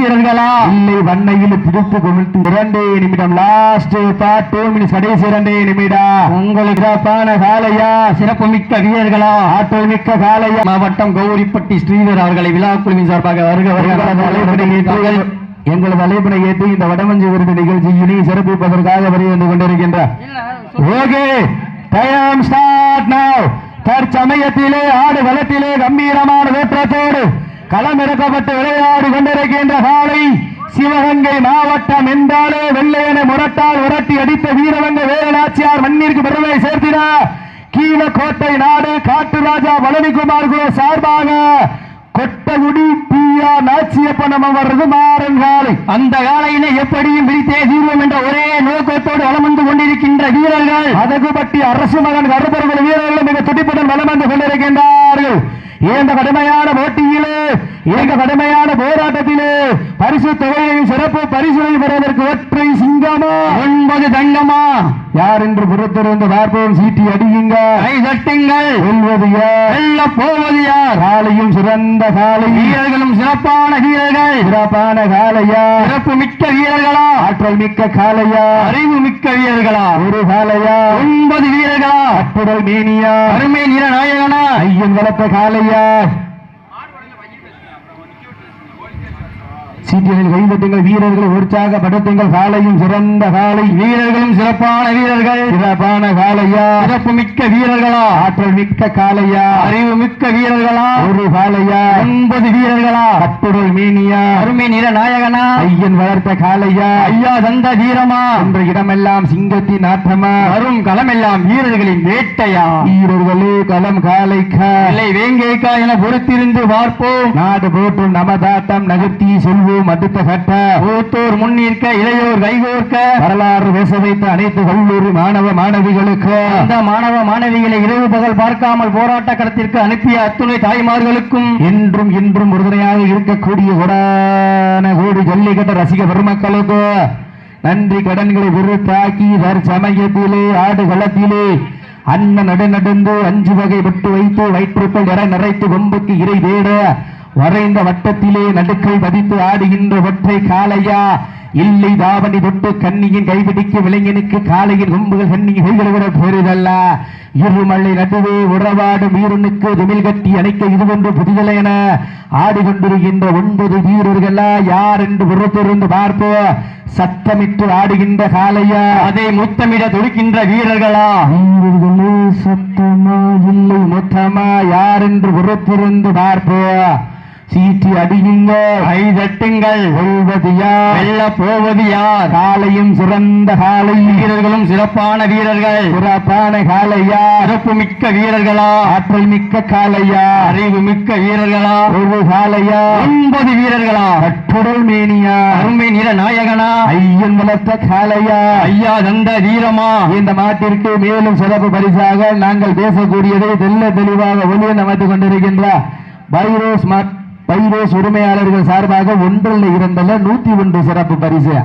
வீரர்களா? இல்லை வண்ணையில் பிடித்து குமிழ்த்து இரண்டே நிமிடம். லாஸ்ட் பார்ட் டூ மினிட்ஸ் கடைசி இரண்டே நிமிடம் உங்களுக்கு சிறப்பான காலையா சிறப்பு மிக்க வீரர்களா? ஆற்றல் மிக்க காலையா மாவட்டம் கௌரிப்பட்டி ஸ்ரீதர் அவர்களை விழா குழுவின் சார்பாக வருக எங்களது அழைப்பினை ஏற்று வருக எங்களது அழைப்பினை ஏற்று இந்த வடமஞ்சு விருது நிகழ்ச்சியினை சிறப்பிப்பதற்காக வருகை கொண்டிருக்கின்றார் ஓகே டைம் ஸ்டார்ட் நவ் தற்சமயத்திலே ஆடு களத்திலே கம்பீரமான வேற்றத்தோடு களமிறக்கப்பட்டு விளையாடி கொண்டிருக்கின்ற காலை சிவகங்கை மாவட்டம் என்றாலே வெள்ளையனை முரட்டால் உரட்டி அடித்த வீரவங்க வேலநாச்சியார் மண்ணிற்கு பெருமை சேர்த்தினார் கீழக்கோட்டை நாடு காட்டுராஜா பழனிக்குமார் குரு சார்பாக கொட்டகுடி பியா நாச்சியப்பனம் அவரது மாறன் காலை. அந்த காலையினை எப்படியும் பிரித்தே தீர்வோம் என்ற ஒரே நோக்கத்தோடு வந்து கொண்டிருக்கின்ற வீரர்கள். அதகுபட்டி அரசு மகன் கருப்பர்கள் வீரர்கள் மிக துடிப்புடன் வலம் வந்து கொண்டிருக்கின்றார்கள் இந்த கடுமையான போட்டியிலே இந்த கடுமையான போராட்டத்திலே பரிசு தொகையையும் சிறப்பு பரிசுகளையும் பெறுவதற்கு ஒற்றை சிங்கமா? ஒன்பது தங்கமா? யார் என்று புறத்திருந்து பார்ப்போம். சீட்டி அடியுங்க. கை தட்டுங்கள். வெல்வது வெல்ல போவது யார்? காலையும் சிறந்த காலை. வீரர்களும் சிறப்பான வீரர்கள். சிறப்பான காலையா? சிறப்பு மிக்க வீரர்களா? ஆற்றல் மிக்க காலையா? அறிவு மிக்க வீரர்களா? ஒரு காலையா? ஒன்பது வீரர்களா? அப்புடல் மேனியா? அருமை நிற நாயகனா ஐயன் வளர்த்த காலையா? சீட்டியர்கள் கைதட்டுங்கள் வீரர்களை உற்சாகப்படுத்துங்கள் காலையும் சிறந்த காலை வீரர்களும் சிறப்பான வீரர்கள். சிறப்பான காலையா சிறப்பு மிக்க வீரர்களா? ஆற்றல் மிக்க காலையா அறிவு மிக்க வீரர்களா? ஒரு காலையா ஒன்பது வீரர்களா? அப்புடல் மேனியா? அருமை நிற நாயகனா? ஐயன் வளர்த்த காலையா ஐயா தந்த வீரமா? என்ற இடமெல்லாம் சிங்கத்தின் ஆற்றமா? வரும் களமெல்லாம் வீரர்களின் வேட்டையா? வீரர்களே களம் காலைக்கா இல்லை வேங்கைக்கா என பொறுத்திருந்து பார்ப்போம். நாடு போற்றும் நமதாட்டம் நகர்த்தி செல்வோம். அடுத்த கட்ட மூத்தோர் முன்னிற்க இளையோர் கைகோர்க்க. வரலாறு பேச வைத்த அனைத்து கல்லூரி மாணவ மாணவிகளுக்கு. அந்த மாணவ மாணவிகளை இரவு பகல் பார்க்காமல் போராட்ட களத்திற்கு அனுப்பிய அத்துணை தாய்மார்களுக்கும். என்றும் இன்றும் உறுதுணையாக இருக்கக்கூடிய கொடான கோடி ஜல்லிக்கட்டு ரசிக பெருமக்களுக்கு நன்றி கடன்களை விருத்தாக்கி தற்சமயத்திலே ஆடு களத்திலே அண்ணன் நடுநடந்து அஞ்சு வகை விட்டு வைத்து வயிற்றுக்குள் நிற நிறைத்து கொம்புக்கு இறை தேட வரைந்த வட்டத்திலே நடுக்கை பதித்து ஆடுகின்ற ஒற்றை காளையா? இல்லை தாவணி தொட்டு கண்ணியின் கைபிடிக்க விளைஞனுக்கு காலையின் கொம்புகள் கண்ணியின் விட பெரிதல்ல? இருமலை நடுவே உறவாடும் வீரனுக்கு துமில் கட்டி அணைக்க இது ஒன்று புதிதல என ஆடிக்கொண்டிருக்கின்ற ஒன்பது வீரர்களா? யார் என்று புறத்திருந்து பார்ப்போம் சத்தமிட்டு ஆடுகின்ற காளையா? அதை முத்தமிட துடிக்கின்ற வீரர்களா? வீரர்களே சத்தமா? இல்லை மொத்தமா? யார் என்று புறத்திருந்து பார்ப்போம் சீட்டி அடியுங்க. கை தட்டுங்கள். சொல்வது யார் வெல்ல போவது யார் காலையும் சிறந்த காலை. வீரர்களும் சிறப்பான வீரர்கள். சிறப்பான காலையா? சிறப்பு மிக்க வீரர்களா? ஆற்றல் மிக்க காலையா? அறிவு மிக்க வீரர்களா? ஒரு காலையா? ஒன்பது வீரர்களா? கட்டுடல் மேனியா? அருமை நிற நாயகனா? ஐயன் வளர்த்த காலையா? ஐயா தந்த வீரமா? இந்த மாட்டிற்கு மேலும் சிறப்பு பரிசாக நாங்கள் பேசக்கூடியதை தெல்ல தெளிவாக ஒளியை அமைத்துக் கொண்டிருக்கின்ற பைரோஸ் மாட் பைரோஸ் உரிமையாளர்கள் சார்பாக ஒன்றில் இரண்டல்ல நூத்தி ஒன்று சிறப்பு பரிசு.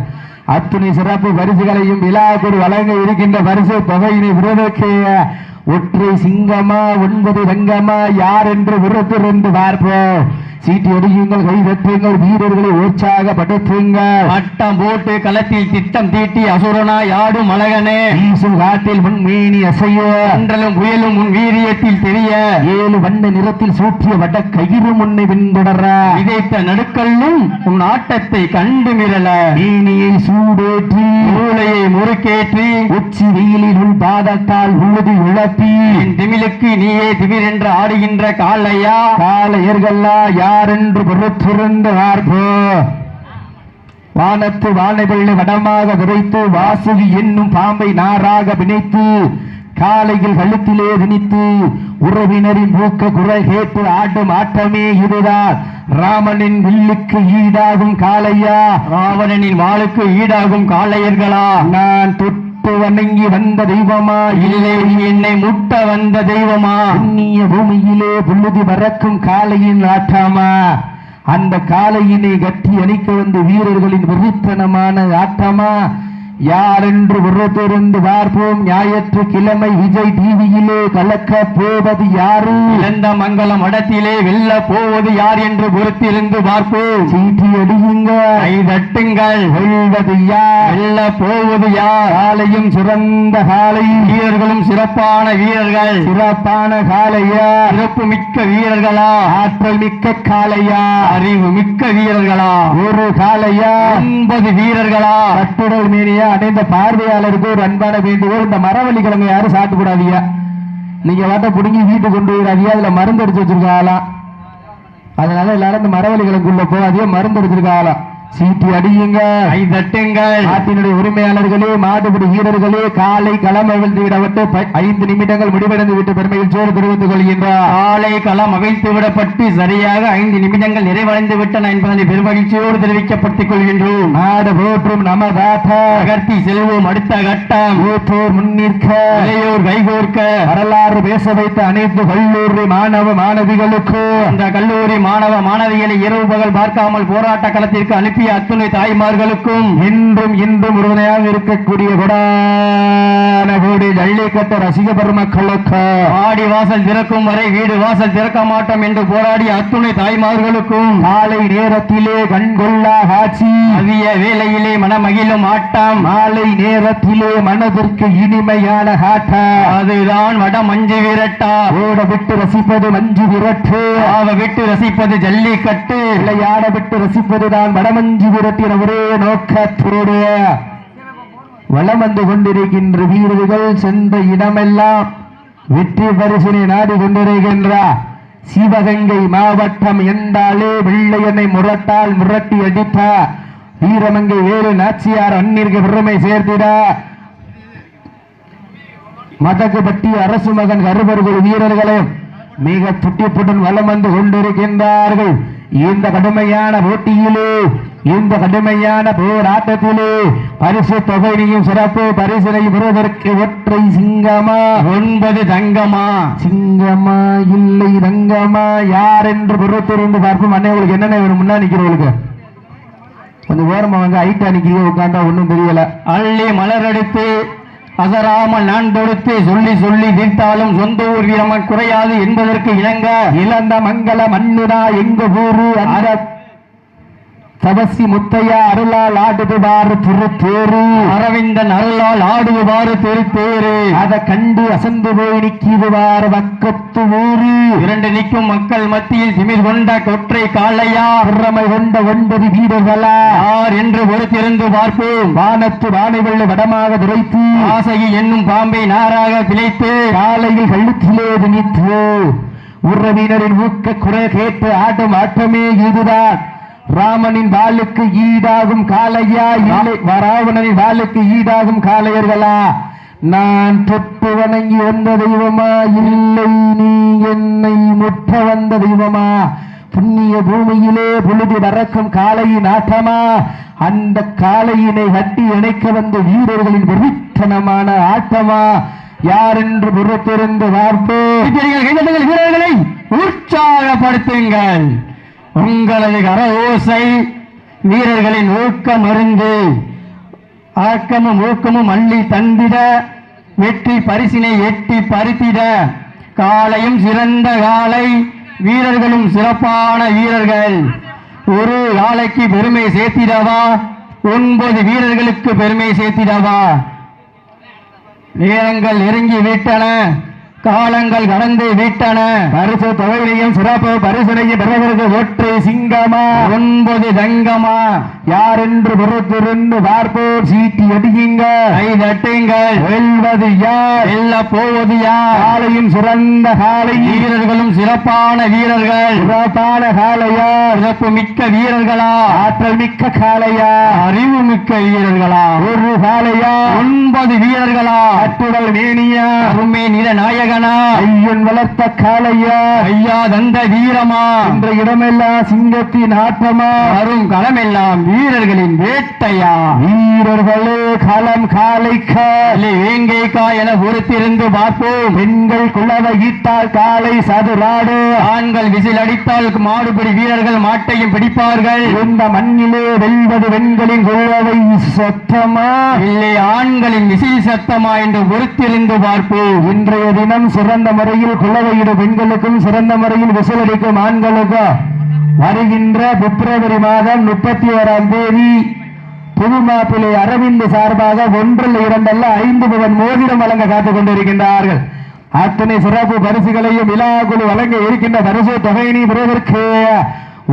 அத்துணை சிறப்பு பரிசுகளையும் விழாக்குள் வழங்க இருக்கின்ற பரிசு தொகையினை விரோதக்கைய ஒற்றை சிங்கமா ஒன்பது ரங்கமா யார் என்று விருத்திருந்து பார்ப்போம். சீட்டி அடியுங்கள் கை தட்டுங்கள் வீரர்களை உற்சாகப்படுத்துங்கள் வட்டம் போட்டு களத்தில் திட்டம் தீட்டி அசுரனா யாடும் அழகனே. வீசும் காட்டில் முன் மீனி அசைய. அன்றலும் புயலும் உன் வீரியத்தில் தெரிய. ஏழு வண்ண நிறத்தில் சூற்றிய வட கயிறு முன்னை பின்தொடர விதைத்த நடுக்கல்லும் உன் ஆட்டத்தை கண்டு மிரள. மீனியை சூடேற்றி. மூளையை முறுக்கேற்றி. உச்சி வெயிலில் உள் பாதத்தால் உழுதி இழப்பி என் திமிலுக்கு நீயே திமிரென்று ஆடுகின்ற காலையா காலையர்களா யார் என்று பொறுத்திருந்து பார்ப்போ வானத்து வானவெள்ளி வடமாக விரைத்து வாசுகி என்னும் பாம்பை நாராக பிணைத்து காலையில் கழுத்திலே திணித்து உறவினரின் மூக்க குரல் கேட்டு ஆடும் ஆட்டமே இதுதான் ராமனின் வில்லுக்கு ஈடாகும் காளையா? ராவணனின் வாளுக்கு ஈடாகும் காளையர்களா? நான் தொட்டு வணங்கி வந்த தெய்வமா? இல்லை என்னை முட்ட வந்த தெய்வமா? புண்ணிய பூமியிலே புழுதி பறக்கும் காளையின் ஆட்டமா அந்த காளையினை கட்டி அணிக்க வந்த வீரர்களின் வெறித்தனமான ஆட்டமா யார் என்று உறத்திருந்து பார்ப்போம்? ஞாயிற்று கிழமை விஜய் டிவியிலே கலக்க போவது யாரு? இழந்த மங்கலம் மடத்திலே வெல்ல போவது யார் என்று பொறுத்திருந்து பார்ப்போம். சீட்டி அடியுங்க. தட்டுங்கள் வெல்வது யார்? வெல்ல போவது யார்? காலையும் சிறந்த காலை. வீரர்களும் சிறப்பான வீரர்கள். சிறப்பான காலையா? சிறப்பு மிக்க வீரர்களா? ஆற்றல் மிக்க காலையா? அறிவு மிக்க வீரர்களா? ஒரு காலையா? ஒன்பது வீரர்களா? கட்டுடல் மீறியா அடைந்த பார்வையாளருக்கு ஒரு அன்பான வேண்டுகோள். இந்த மரவள்ளி கிழங்கு யாரும் சாப்பிட்டு நீங்கள் நீங்க வாட்ட வீட்டுக்கு கொண்டு போயிடாதியா அதுல மருந்து அடிச்சு வச்சிருக்காங்களாம் அதனால எல்லாரும் இந்த மரவள்ளி கிழங்குள்ள போகாதீங்க. மருந்து அடிச்சிருக்காங்களாம் சீட்டி அடியுங்க. கை தட்டுங்கள் நாட்டினுடைய உரிமையாளர்களே மாடுபிடி வீரர்களே காலை களம் அவிழ்ந்து விடப்பட்டு ஐந்து நிமிடங்கள் முடிவடைந்து விட்டு பெருமையில் சோறு தெரிவித்துக் கொள்கின்றார். காலை களம் அவிழ்த்து விடப்பட்டு சரியாக ஐந்து நிமிடங்கள் நிறைவடைந்து விட்டன என்பதனை பெருமகிழ்ச்சியோடு தெரிவிக்கப்பட்டுக் கொள்கின்றோம். நாடு போற்றும் நமதாட்ட அகர்த்தி செல்வோம் அடுத்த கட்டம். ஊற்றோர் முன்னிற்க இளையோர் கைகோர்க்க. வரலாறு பேச வைத்த அனைத்து கல்லூரி மாணவ மாணவிகளுக்கு. அந்த கல்லூரி மாணவ மாணவிகளை இரவு பகல் பார்க்காமல் போராட்ட களத்திற்கு அனுப்பிய அத்துணை தாய்மார்களுக்கும் இன்றும் இன்றும் உறுதுணையாக இருக்கக்கூடிய கொடான ஜல்லிக்கட்டு ரசிக பெருமக்களுக்கு ஆடி வாசல் திறக்கும் வரை வீடு வாசல் திறக்க மாட்டோம் என்று போராடிய அத்துணை தாய்மார்களுக்கும் காலை நேரத்திலே கண்கொள்ளா காட்சி மதிய வேளையிலே மனமகிழும் ஆட்டம் மாலை நேரத்திலே மனதிற்கு இனிமையான காட்ட அதுதான் வட மஞ்சு விரட்டா. ஓட விட்டு ரசிப்பது மஞ்சு விரட்டு. ஆவ விட்டு ரசிப்பது ஜல்லிக்கட்டு. விளையாட விட்டு ரசிப்பதுதான் வடமஞ்சு விரட்டின ஒரே நோக்கத்தோடு வலம் வந்து கொண்டிருக்கின்ற வீரர்கள் சென்ற இடமெல்லாம் வெற்றி பரிசினை நாடி கொண்டிருக்கின்றார் சிவகங்கை மாவட்டம் என்றாலே வெள்ளையனை முரட்டால் முரட்டி அடித்த வீரமங்கை வேறு நாச்சியார் அந்நிற்கு பெருமை சேர்த்திட. மதகுபட்டி அரசு மகன் கருபர்கள் வீரர்களும் மிக துட்டிப்புடன் வலம் வந்து கொண்டிருக்கின்றார்கள். இந்த கடுமையான போட்டியிலே இந்த கடுமையான போராட்டத்திலே பரிசு தொகையினையும் சிறப்பு பரிசினையும் பெறுவதற்கு ஒற்றை சிங்கமா? ஒன்பது தங்கமா? சிங்கமா? இல்லை தங்கமா? யார் என்று பொறுத்திருந்து பார்ப்போம். அண்ணே உங்களுக்கு என்னென்ன வேணும்? முன்னா நிக்கிறவங்களுக்கு கொஞ்சம் ஓரமா வந்து ஐட்டா நிக்கிறீங்க. உட்கார்ந்தா ஒண்ணும் தெரியல. அள்ளி மலரடித்து அசராமல் நான் தொடுத்து சொல்லி சொல்லி தீர்த்தாலும் சொந்த ஊர் வீரமன் குறையாது என்பதற்கு இணங்க. இழந்த மங்கள மண்ணுடா எங்க ஊரு அந்த தபசி முத்தையா அருளால் ஆடுதுவாறு திருத்தேரு அரவிந்தன் அருளால் ஆடுவாறு திருத்தேரு அத கண்டு அசந்து போய் நிக்கிதுவாறு வக்கத்து ஊரு இரண்டு நிற்கும் மக்கள் மத்தியில் திமிர் கொண்ட கொற்றை காளையா. திறமை கொண்ட ஒன்பது வீரர்களா. யார் என்று பொறுத்திருந்து பார்ப்போம். வானத்து வானைவெள்ள வடமாக துரைத்து. ஆசையில் என்னும் பாம்பை நாராக பிழைத்து. காலையில் கழுத்திலே திணித்து. உறவினரின் ஊக்க குறை கேட்டு ஆடும் ஆட்டமே இதுதான். ராமனின் வாளுக்கு ஈடாகும் காளையா? இல்லை ராவணனின் வாளுக்கு ஈடாகும் காளையர்களா? நான் தொட்டு வணங்கி வந்த தெய்வமா? இல்லை நீ என்னை முற்ற வந்த தெய்வமா? புண்ணிய பூமியிலே பொழுது வறக்கும் காளையின் ஆட்டமா? அந்த காளையினை கட்டி இணைக்க வந்த வீரர்களின் வெறித்தனமான ஆட்டமா? யார் என்று புறத்திருந்து பார்ப்போம். வீரர்களை உற்சாகப்படுத்துங்கள். உங்களது கர ஓசை வீரர்களின் ஊக்கம் அருந்து ஆக்கமும் ஊக்கமும் அள்ளி தந்திட வெற்றி பரிசினை எட்டி பறித்திட காலையும் சிறந்த காலை வீரர்களும் சிறப்பான வீரர்கள். ஒரு காலைக்கு பெருமை சேர்த்திடவா? ஒன்பது வீரர்களுக்கு பெருமை சேர்த்திடவா? நேரங்கள் நெருங்கி விட்டன. காலங்கள் கடந்து விட்டன. பரிசு தொகையிலையும் சிறப்பு பரிசனையும் பெறுவதற்கு ஒற்றை சிங்கமா? ஒன்பது தங்கமா? யார் என்று பொறுத்திருந்து பார்ப்போம் சீட்டி அடியுங்க. கை தட்டுங்கள். வெல்வது யார்? வெல்ல போவது யார்? காலையும் சிறந்த காலை. வீரர்களும் சிறப்பான வீரர்கள். சிறப்பான காலையா? சிறப்பு மிக்க வீரர்களா? ஆற்றல் மிக்க காலையா? அறிவு மிக்க வீரர்களா? ஒரு காலையா? ஒன்பது வீரர்களா? அட்டுடல் மேனியா? அருமை நில நாயகனா ஐயன் வளர்த்த காலையா ஐயா தந்த வீரமா? என்ற இடமெல்லாம் சிங்கத்தின் ஆட்டமா? வரும் களமெல்லாம் வீரர்களின் வேட்டையா? வீரர்களே களம் காலைக்க இல்லை வேங்கைக்கா என பொறுத்திருந்து பார்ப்போம். பெண்கள் குளவை ஈட்டால் காலை சதுராடு. ஆண்கள் விசில் அடித்தால் மாடுபிடி வீரர்கள் மாட்டையும் பிடிப்பார்கள். இந்த மண்ணிலே வெல்வது பெண்களின் குளவை சத்தமா? இல்லை ஆண்களின் விசில் சத்தமா என்று பொறுத்திருந்து பார்ப்போம். இன்றைய தினம் பெண்களுக்கும் சிறந்த முறையில் குள்ளவையிடும் பெண்களுக்கும் சிறந்த முறையில் விசிலடிக்கும் ஆண்களுக்கும் வருகின்ற பிப்ரவரி மாதம் முப்பத்தி ஓராம் தேதி புது புதுமாப்பிள்ளை அரவிந்த் சார்பாக ஒன்றில் இரண்டல்ல ஐந்து பவன் மோதிரம் வழங்க காத்துக் கொண்டிருக்கின்றார்கள். அத்தனை சிறப்பு பரிசுகளையும் விழாக்குழு வழங்க இருக்கின்ற பரிசு தொகையினை பெறுவதற்கு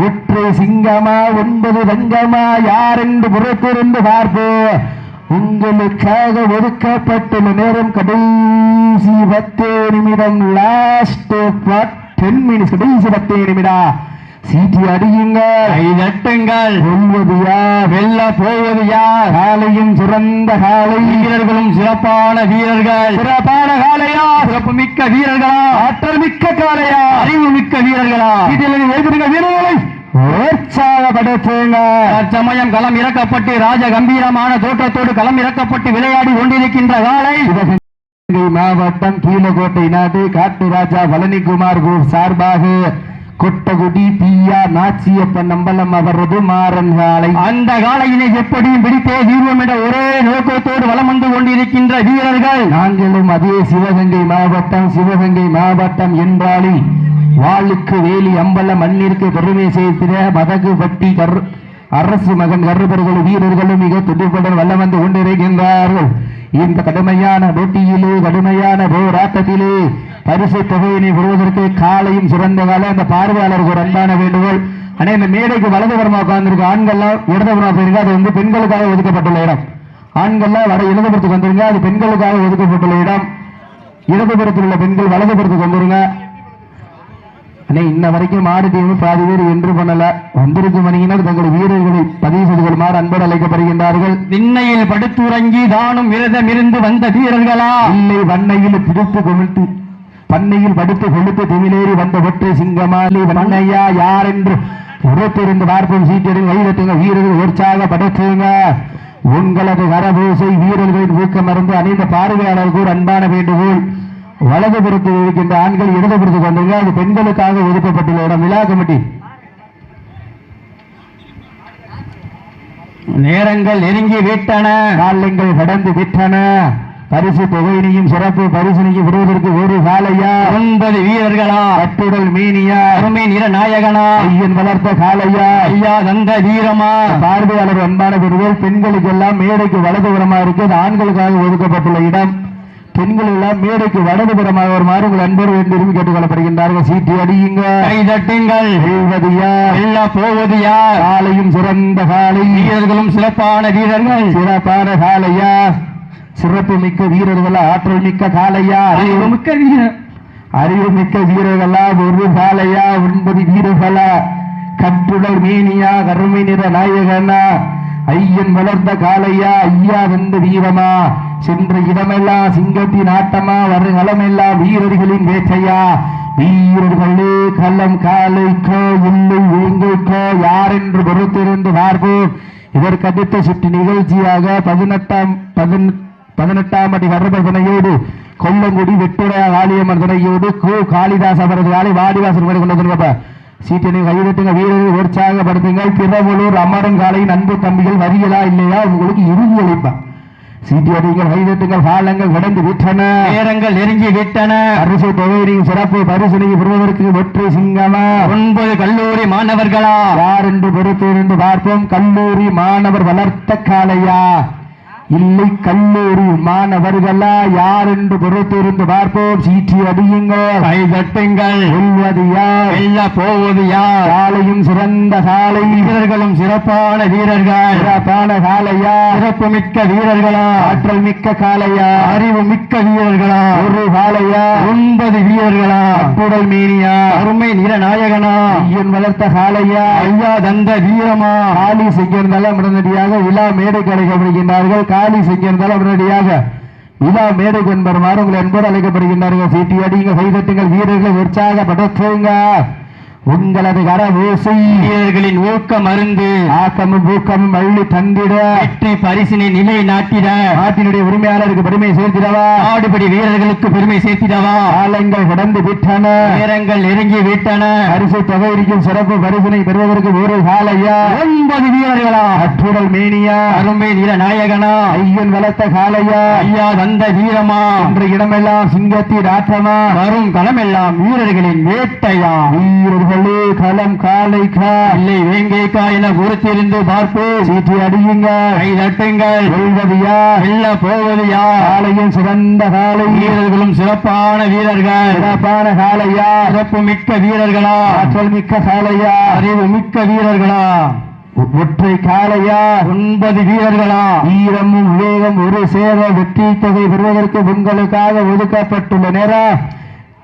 ஒற்றை சிங்கமா ஒன்பது தங்கமா யார் என்று புறத்திருந்து பார்ப்போம். உங்களுக்காக ஒதுக்கப்பட்டுள்ள நேரம் கடைசி பத்தே நிமிடம் லாஸ்ட் டென் மினிட்ஸ் கடைசி பத்தே நிமிடம் சீட்டி அடியுங்க கைதட்டுங்கள் வெல்வது யார்? வெல்ல போவது யார்? காலையும் சிறந்த காலை. வீரர்களும் சிறப்பான வீரர்கள். சிறப்பான காலையா? சிறப்பு மிக்க வீரர்களா? ஆற்றல் மிக்க காலையா? அறிவு மிக்க வீரர்களா? இதில் எதிர்க்க வீரர்களை. உற்சாகப்படுத்துங்க. தற்சமயம் களம் இறக்கப்பட்டு ராஜ கம்பீரமான தோற்றத்தோடு களம் இறக்கப்பட்டு விளையாடி கொண்டிருக்கின்ற காலை மாவட்டம் கீழக்கோட்டை நாடு காட்டு ராஜா பழனிக்குமார் குரூப் சார்பாக கொட்டகுடி பியா நாச்சியப்பன் நம்பலம் அவரது மாறன் காலை. அந்த காலையினை எப்படியும் பிடித்தே தீர்வோம் என்ற ஒரே நோக்கத்தோடு வலம் வந்து கொண்டிருக்கின்ற வீரர்கள். நாங்களும் அதே சிவகங்கை மாவட்டம் சிவகங்கை மாவட்டம் என்றாலே வாளுக்கு வேலி அம்பலம் மண்ணிற்கு பெருமை சேர்த்திட மதகு பட்டி கர் அரசு மகன் கருபர்களும் வீரர்களும் மிக துடிப்புடன் வல்லம் வந்து கொண்டிருக்கின்றார்கள். இந்த கடுமையான போட்டியிலே கடுமையான போராட்டத்திலே பரிசு தொகையினை பெறுவதற்கு காலையும் சிறந்த கால அந்த பார்வையாளருக்கு ஒரு அன்பான வேண்டுகோள். ஆனா இந்த மேடைக்கு வலதுபுறமா உட்கார்ந்துருக்க ஆண்கள்லாம் இடதுபுறமா போயிருங்க அது வந்து பெண்களுக்காக ஒதுக்கப்பட்டுள்ள இடம். ஆண்கள்லாம் வட இடதுபுறத்துக்கு வந்துருங்க அது பெண்களுக்காக ஒதுக்கப்பட்டுள்ள இடம். இடதுபுறத்தில் உள்ள பெண்கள் வலதுபுறத்துக்கு வந்துருங்க. அண்ணே இன்ன வரைக்கும் மாடு டீம் பாதி பேர் என்று பண்ணல. வந்திருக்கும் அணியினர் தங்கள் வீரர்களை பதிவு செய்து கொள்ளுமாறு அன்போடு அழைக்கப்படுகின்றார்கள். திண்ணையில் படுத்துறங்கி தானும் விரதம் இருந்து வந்த வீரர்களா? இல்லை வண்ணையில் பிடித்து கொமிழ்த்து பண்ணையில் படுத்து கொளுத்து திமிலேறி வந்த ஒற்றை சிங்கமாலி வண்ணையா யார் என்று புறத்திருந்து பார்ப்போம். சீட்டிடும் கைதட்டுங்க வீரர்கள் உற்சாகப்படுத்துங்க. உங்களது கரபூசை வீரர்களின் ஊக்கம் மருந்து அணிந்த பார்வையாளருக்கு ஒரு அன்பான வேண்டுகோள். வலதுபுறத்தில் இருக்கின்ற ஆண்கள் இடதுபுறத்துக்கு வந்துங்க. அது பெண்களுக்காக ஒதுக்கப்பட்டுள்ள இடம். விழா கமிட்டி. நேரங்கள் நெருங்கி விட்டன. காலங்கள் கடந்து விட்டன. பரிசு தொகையினையும் சிறப்பு பரிசினையும் விடுவதற்கு ஒரு காலையா? ஒன்பது வீரர்களா? கட்டுடல் மீனியா? அருமை நிற நாயகனா? ஐயன் வளர்த்த காலையா? ஐயா தந்த வீரமா? பார்வையாளர் அன்பான பெறுவோர் பெண்களுக்கு எல்லாம் மேடைக்கு வலதுபுறமா இருக்கு அது ஆண்களுக்காக ஒதுக்கப்பட்டுள்ள இடம். பெண்கள் எல்லாம் மேடைக்கு வலதுபுறமாக வருமாறு உங்கள் அன்போடு வேண்டி விரும்பி கேட்டுக் கொள்ளப்படுகின்றார்கள் சீட்டி அடியுங்க. கை தட்டுங்கள் வெல்வது யார்? வெல்ல போவது யார்? காலையும் சிறந்த காலை. வீரர்களும் சிறப்பான வீரர்கள். சிறப்பான காலையா? சிறப்பு மிக்க வீரர்கள்? ஆற்றல் மிக்க காலையா? அறிவு மிக்க வீரர் அறிவு மிக்க வீரர்களா? ஒரு காலையா? ஒன்பது வீரர்களா? கட்டுடல் மீனியா? கருமை நிற நாயகனா? ஐயன் வளர்ந்த காலையா ஐயா வந்த வீரமா சென்ற இடமெல்லாம் சிங்கத்தின் ஆட்டமா வருகளமெல்லாம் வீரர்களின் வேச்சையா வீரர்களே கள்ளம் காலைக்கோ இல்லை வேங்கைக்கோ யார் என்று பொறுத்திருந்து பார்ப்போம் இதற்கடுத்த சுற்று நிகழ்ச்சியாக பதினெட்டாம் பதினெட்டாம் அடி கர்ப்பதனையோடு கொல்லங்குடி வெட்டுடைய காளியம்மன் துணையோடு கு. காளிதாஸ் அவரது காலை வாடிவாசன் கொண்டு கொண்டு வந்துருக்கப்ப சீட்டனை கைவிட்டுங்க வீரர்கள் உற்சாகப்படுத்துங்கள். பிறவலூர் அமரங்காலையின் அன்பு தம்பிகள் வரியலா இல்லையா? உங்களுக்கு இறுதி அளிப்பா. சீட்டி அடிங்கள் கைதட்டுங்கள் காலங்கள் கடந்து விட்டன. நேரங்கள் நெருங்கி விட்டன. பரிசு தொகையினையும் சிறப்பு பரிசனையும் பெறுவதற்கு ஒற்றை சிங்கமா? ஒன்பது கல்லூரி மாணவர்களா? யார் என்று பொறுத்திருந்து பார்ப்போம். கல்லூரி மாணவர் வளர்த்த காலையா இல்லை கல்லூரி மாணவர்களா யார் என்று பொறுத்திருந்து பார்ப்போம். சீட்டி அடியுங்கள். கை தட்டுங்கள் வெல்வது யார்? வெல்ல போவது யார்? காலையும் சிறந்த காலை வீரர்களும் சிறப்பான வீரர்கள். சிறப்பான காலையா சிறப்பு மிக்க வீரர்களா? ஆற்றல் மிக்க காலையா அறிவு மிக்க வீரர்களா? ஒரு காலையா ஒன்பது வீரர்களா? அப்புடல் மீனியா? அருமை நிற நாயகனா ஐயன் வளர்த்த காலையா ஐயா தந்த வீரமா? காளி செஞ்சிருந்தாலும் உடனடியாக விழா மேடைக்கு அழைக்கப்படுகின்றார்கள் காளி செஞ்சிருந்தாலும் உடனடியாக விழா மேடைக்கு என்பருமாறு உங்கள் என்போடு அழைக்கப்படுகின்றார்கள். சீட்டி அடிங்க கைதட்டுங்கள் வீரர்களை உற்சாகப்படுத்துங்க உங்களது கர ஓசை வீரர்களின் ஊக்கம் அருந்து ஆக்கமும் ஊக்கமும் அள்ளி தந்திட. வெற்றி பரிசினை நிலை நாட்டிட. நாட்டினுடைய உரிமையாளருக்கு பெருமை சேர்த்திடவா? ஆடுபடி வீரர்களுக்கு பெருமை சேர்த்திடவா? காலங்கள் கடந்து விட்டன. நேரங்கள் நெருங்கி விட்டன. பரிசு தொகை இருக்கும் சிறப்பு பரிசினை பெறுவதற்கு ஒரு காலையா? ஒன்பது வீரர்களா? அற்றுடல் மேனியா? அருமை நிற நாயகனா? ஐயன் வளர்த்த காலையா ஐயா தந்த வீரமா? என்ற இடமெல்லாம் சிங்கத்தின் ஆற்றமா? வரும் களமெல்லாம் வீரர்களின் வேட்டையா? வீரர்கள் களம் காலைக்கா. இல்லை வேங்கைக்கா என பொறுத்திருந்து பார்ப்போம். சீட்டி அடியுங்க. கை தட்டுங்கள். வெல்வது யார் வெல்ல போவது யார் காலையும் சிறந்த காலை. வீரர்களும் சிறப்பான வீரர்கள். சிறப்பான காலையா. சிறப்பு மிக்க வீரர்களா. ஆற்றல் மிக்க காலையா. அறிவு மிக்க வீரர்களா. ஒற்றை காலையா. ஒன்பது வீரர்களா. வீரமும் விவேகம் ஒரு சேர வெற்றி தொகை பெறுவதற்கு உங்களுக்காக ஒதுக்கப்பட்டுள்ள நேரம்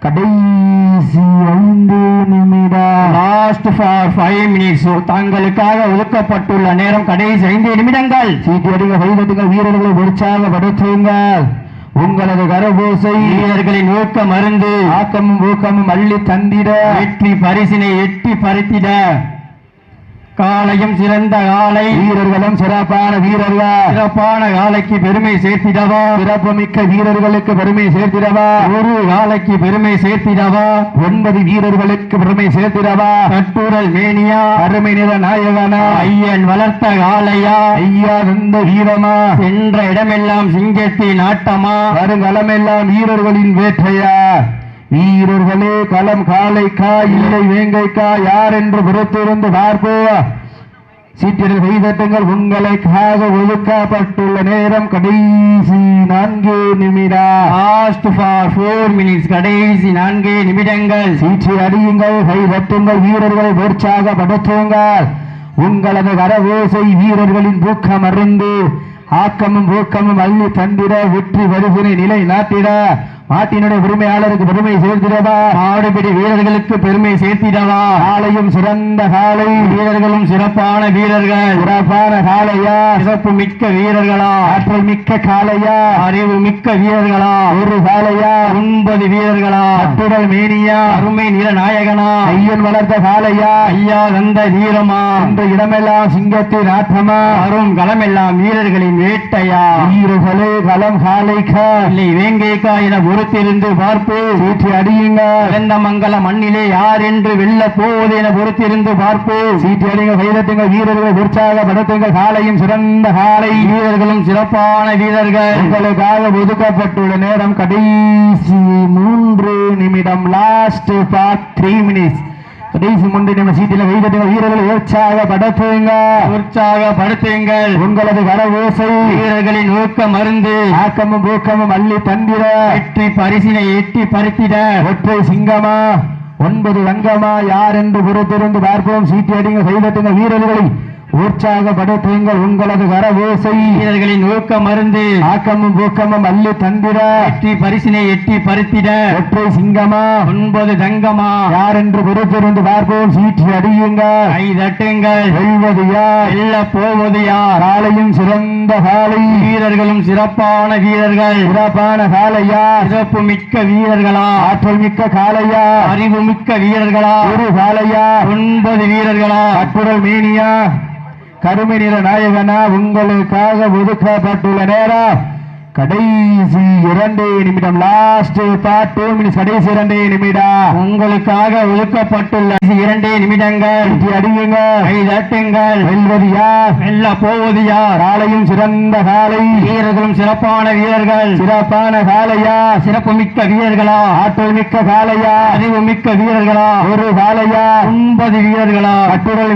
கடைசி ஐந்து நிமிடம். லாஸ்ட் ஃபார் ஃபைவ் மினிட்ஸ் தங்களுக்காக ஒதுக்கப்பட்டுள்ள நேரம் கடைசி ஐந்து நிமிடங்கள். சீட்டி அடிங்க கைதட்டுங்கள் வீரர்களை உற்சாகப்படுத்துங்கள் உங்களது கரபோசை வீரர்களின் ஊக்க மருந்து ஆக்கமும் ஊக்கமும் அள்ளி தந்திட. வெற்றி பரிசினை எட்டி பறித்திட. காலையும் சிறந்த காலை வீரர்களும் சிறப்பான வீரர்கள். சிறப்பான காலைக்கு பெருமை சேர்த்திடவா? சிறப்புமிக்க வீரர்களுக்கு பெருமை சேர்த்திடவா? ஒரு காலைக்கு பெருமை சேர்த்திடவா? ஒன்பது வீரர்களுக்கு பெருமை சேர்த்திடவா? கட்டுரல் மேனியா. அருமை நிற நாயகனா? ஐயன் வளர்த்த காளையா? ஐயா வந்த வீரமா? சென்ற இடமெல்லாம் சிங்கத்தின் ஆட்டமா? வருங்களமெல்லாம் வீரர்களின் வேட்டையா? வீரர்களே களம் காளைக்கா இல்லை வேங்கைக்கா யார் என்று புறத்திருந்து பார்ப்போம் சீட்டில் கைதட்டுங்கள் உங்களுக்காக ஒதுக்கப்பட்டுள்ள நேரம் கடைசி நான்கு நிமிடம் லாஸ்ட் ஃபார் ஃபோர் மினிட்ஸ் கடைசி நான்கே நிமிடங்கள். சீற்றி அடியுங்கள் கை தட்டுங்கள் வீரர்களை உற்சாகப்படுத்துங்கள் உங்களது கரவோசை வீரர்களின் ஊக்கம் அறிந்து ஆக்கமும் ஊக்கமும் அள்ளி தந்திட வெற்றி வரிசனை நிலை நாட்டிட. மாட்டினுடைய உரிமையாளருக்கு பெருமை சேர்த்திடவா? மாடுபிடி வீரர்களுக்கு பெருமை சேர்த்திடவா? காலையும் சிறந்த காலை வீரர்களும் சிறப்பான வீரர்கள். சிறப்பான காலையா சிறப்பு மிக்க வீரர்களா? ஆற்றல் மிக்க காலையா அறிவு மிக்க வீரர்களா? ஒரு காலையா ஒன்பது வீரர்களா? அத்துடல் மேனியா? அருமை நிலநாயகனா ஐயன் வளர்த்த காலையா ஐயா வந்த வீரமா? அந்த இடமெல்லாம் சிங்கத்தின் ஆற்றமா? அரும் களமெல்லாம் வீரர்களின் வேட்டையா? வீரர்களே களம் காலைக்கா இல்லை வேங்கைக்கா என பொறுத்திருந்து பார்ப்போம் சீற்றி அடியுங்க பிறந்த மங்கல மண்ணிலே யார் என்று வெல்ல போவது என பொறுத்திருந்து பார்ப்போம் சீட்டி அடிங்க கைதட்டுங்க வீரர்களை உற்சாகப்படுத்துங்க காலையும் சிறந்த காலை. வீரர்களும் சிறப்பான வீரர்கள். உங்களுக்காக ஒதுக்கப்பட்டுள்ள நேரம் கடைசி மூன்று நிமிடம். லாஸ்ட் பார்ட் த்ரீ மினிட்ஸ் கடைசி நிமிடம் சீட்டில் கைதட்டுங்க வீரர்களை உற்சாகப்படுத்துங்க உற்சாகப்படுத்துங்கள் உங்களது கர ஓசை வீரர்களின் ஊக்க மருந்து ஆக்கமும் ஊக்கமும் அள்ளி தந்திட. வெற்றி பரிசினை எட்டி பறித்திட. ஒற்றை சிங்கமா ஒன்பது வங்கமா யார் என்று பொறுத்திருந்து பார்ப்போம். சீட்டி அடிங்க கைதட்டுங்க வீரர்களை உற்சாகப்படுத்துங்கள் உங்களது கர ஓசை வீரர்களின் ஊக்க மருந்து ஆக்கமும் ஊக்கமும் அள்ளி தந்திட. வெற்றி பரிசினை எட்டி பறித்திட. ஒற்றை சிங்கமா? ஒன்பது தங்கமா? யார் என்று பொறுத்திருந்து பார்ப்போம். சீட்டி அடியுங்க கை தட்டுங்கள். வெல்வது யார்? வெல்ல போவது யார்? காலையும் சிறந்த காலை. வீரர்களும் சிறப்பான வீரர்கள். சிறப்பான காலையா? சிறப்பு மிக்க வீரர்களா? ஆற்றல் மிக்க காலையா? அறிவு மிக்க வீரர்களா? ஒரு காலையா? ஒன்பது வீரர்களா? அட்டுடல் மேனியா? கருமை நிற நாயகனா உங்களுக்காக ஒதுக்கப்பட்டுள்ள நேரம். கடைசி இரண்டே நிமிடம். லாஸ்ட் டூ மினிட்ஸ் கடைசி இரண்டே நிமிடம். உங்களுக்காக ஒதுக்கப்பட்டுள்ள இரண்டே நிமிடங்கள். அடியுங்க. தட்டுங்கள் வெல்வது யார்? வெல்ல போவது யார்? காலையும் சிறந்த காலை. வீரர்களும் சிறப்பான வீரர்கள். சிறப்பான காலையா? சிறப்பு மிக்க வீரர்களா? ஆற்றல் மிக்க காலையா? அறிவு மிக்க வீரர்களா? ஒரு காலையா? ஒன்பது வீரர்களா?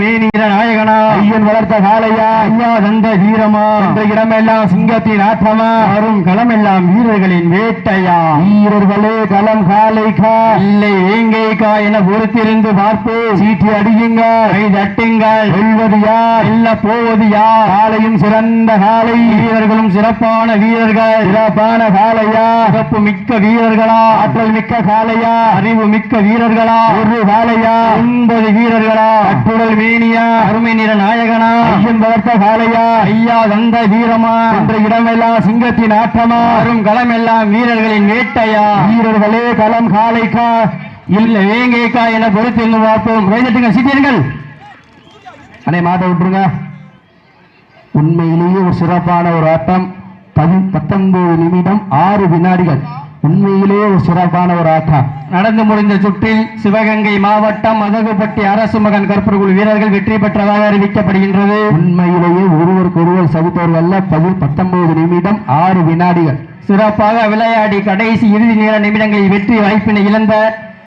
மேனி வீர நாயகனா? ஐயன் வளர்த்த காலையா? ஐயா தந்த வீரமா? இந்த இடமெல்லாம் சிங்கத்தின் ஆட்டமா வரும் களமெல்லாம் வீரர்களின் வேட்டையா? வீரர்களே களம் காலைக்கா. இல்லை வேங்கைக்கா என பொறுத்திருந்து பார்ப்போம். சீட்டி அடியுங்க கை தட்டுங்கள். வெல்வது யார்? வெல்ல போவது யார்? காலையும் சிறந்த காலை. வீரர்களும் சிறப்பான வீரர்கள். சிறப்பான காலையா? சிறப்பு மிக்க வீரர்களா? ஆற்றல் மிக்க காலையா? அறிவு மிக்க வீரர்களா? ஒரு காலையா? ஒன்பது வீரர்களா? அட்டுடல் மேனியா? அருமை நிற நாயகனா? ஐயன் வளர்த்த காலையா? ஐயா தந்த வீரமா? என்ற இடமெல்லாம் சிங்கத்தின் ஆட்டமா வரும் களமெல்லாம் வீரர்களின் வேட்டையா? வீரர்களே களம் காலைக்கா? இல்ல வேங்கைக்கா என பொறுத்திருந்து பார்ப்போம். கைதட்டுங்க சீட்டியர்கள் அண்ணே மாட்ட விட்டுருங்க. உண்மையிலேயே ஒரு சிறப்பான ஒரு ஆட்டம். பதி பத்தொன்பது நிமிடம் ஆறு வினாடிகள். உண்மையிலேயே ஒரு சிறப்பான ஒரு ஆட்டம். நடந்து முடிந்த சுற்றில் சிவகங்கை மாவட்டம் மதகுப்பட்டி அரசு மகன் கற்பூர்குழு வீரர்கள் வெற்றி பெற்றதாக அறிவிக்கப்படுகின்றது. உண்மையிலேயே ஒருவருக்கு ஒருவர் சவித்தவர்கள் பதி பத்தொன்பது நிமிடம் ஆறு வினாடிகள். சிறப்பாக விளையாடி கடைசி இறுதி நேர நிமிடங்களில் வெற்றி வாய்ப்பினை இழந்த